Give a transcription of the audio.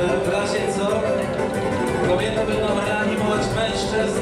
w klasie, co? Kobiety będą reanimować mężczyzn,